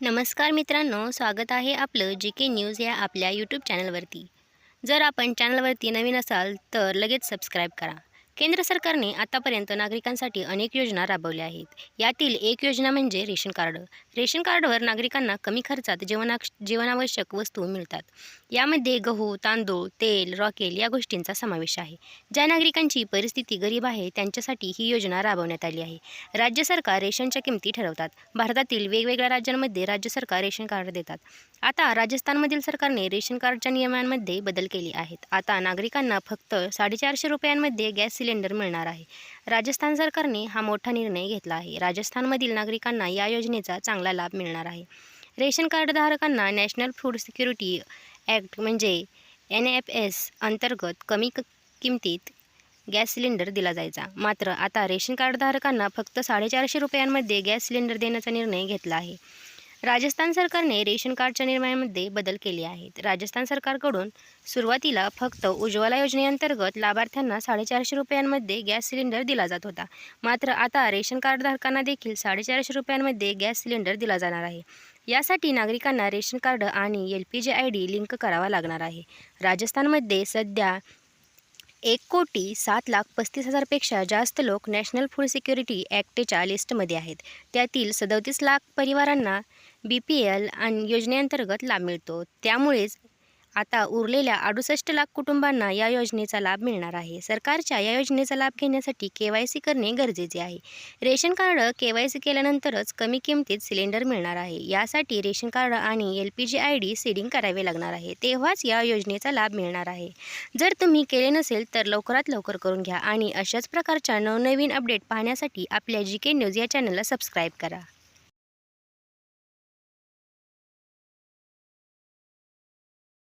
नमस्कार मित्रांनो स्वागत आहे आपलं जी के न्यूज या आपल्या यूट्यूब चॅनलवरती जर आपण चॅनलवरती नवीन असाल तर लगेच सबस्क्राईब करा. केंद्र सरकारने आतापर्यंत नागरिकांसाठी अनेक योजना राबवल्या आहेत. यातील एक योजना म्हणजे रेशन कार्ड. रेशन कार्डवर नागरिकांना कमी खर्चात जीवना जीवनावश्यक वस्तू मिळतात. यामध्ये गहू तांदूळ तेल रॉकेल या गोष्टींचा समावेश आहे. ज्या नागरिकांची परिस्थिती गरीब आहे त्यांच्यासाठी ही योजना राबवण्यात आली आहे. राज्य सरकार रेशनच्या किमती ठरवतात. भारतातील वेगवेगळ्या राज्यांमध्ये राज्य सरकार रेशन कार्ड देतात. आता राजस्थानमधील सरकारने रेशन कार्डच्या नियमांमध्ये बदल केले आहेत. आता नागरिकांना फक्त साडेचारशे रुपयांमध्ये गॅस सिलेंडर मिळणार आहे. राजस्थान सरकारने हा मोठा निर्णय घेतला आहे. राजस्थानमधील नागरिकांना या योजनेचा चांगला लाभ मिळणार आहे. रेशन कार्डधारकांना नॅशनल फूड सिक्युरिटी ॲक्ट म्हणजे एन एफ एस अंतर्गत कमी किमतीत गॅस सिलेंडर दिला जायचा. मात्र आता रेशन कार्डधारकांना फक्त साडेचारशे रुपयांमध्ये गॅस सिलेंडर देण्याचा निर्णय घेतला आहे. राजस्थान सरकारने रेशन कार्डच्या निर्णयामध्ये बदल केले आहेत. राजस्थान सरकारकडून सुरुवातीला फक्त उज्ज्वला योजनेअंतर्गत लाभार्थ्यांना साडेचारशे रुपयांमध्ये गॅस सिलेंडर दिला जात होता. मात्र आता रेशन कार्डधारकांना देखील साडेचारशे रुपयांमध्ये गॅस सिलेंडर दिला जाणार आहे. यासाठी नागरिकांना रेशन कार्ड आणि L P G I D link करावा लागणार आहे. राजस्थानमध्ये सध्या एक कोटी सात लाख पस्तीस हजारपेक्षा जास्त लोक नॅशनल फूड सिक्युरिटी ॲक्टच्या लिस्टमध्ये आहेत. त्यातील सदतीस लाख परिवारांना बी पी एल आणि योजनेअंतर्गत लाभ मिळतो. त्यामुळेच आता उरलेल्या अडुसष्ट लाख कुटुंबांना या योजनेचा लाभ मिळणार आहे. सरकारच्या या योजनेचा लाभ घेण्यासाठी के वाय सी करणे गरजेचे आहे. Ration card K Y C केल्यानंतरच कमी किमतीत सिलेंडर मिळणार आहे. यासाठी रेशन कार्ड आणि L P G I D seeding करावे लागणार आहे. तेव्हाच या योजनेचा लाभ मिळणार आहे. जर तुम्ही केले नसेल तर लवकरात लवकर करून घ्या आणि अशाच प्रकारच्या नवनवीन अपडेट पाहण्यासाठी आपल्या जी के न्यूज या चॅनलला सबस्क्राईब करा.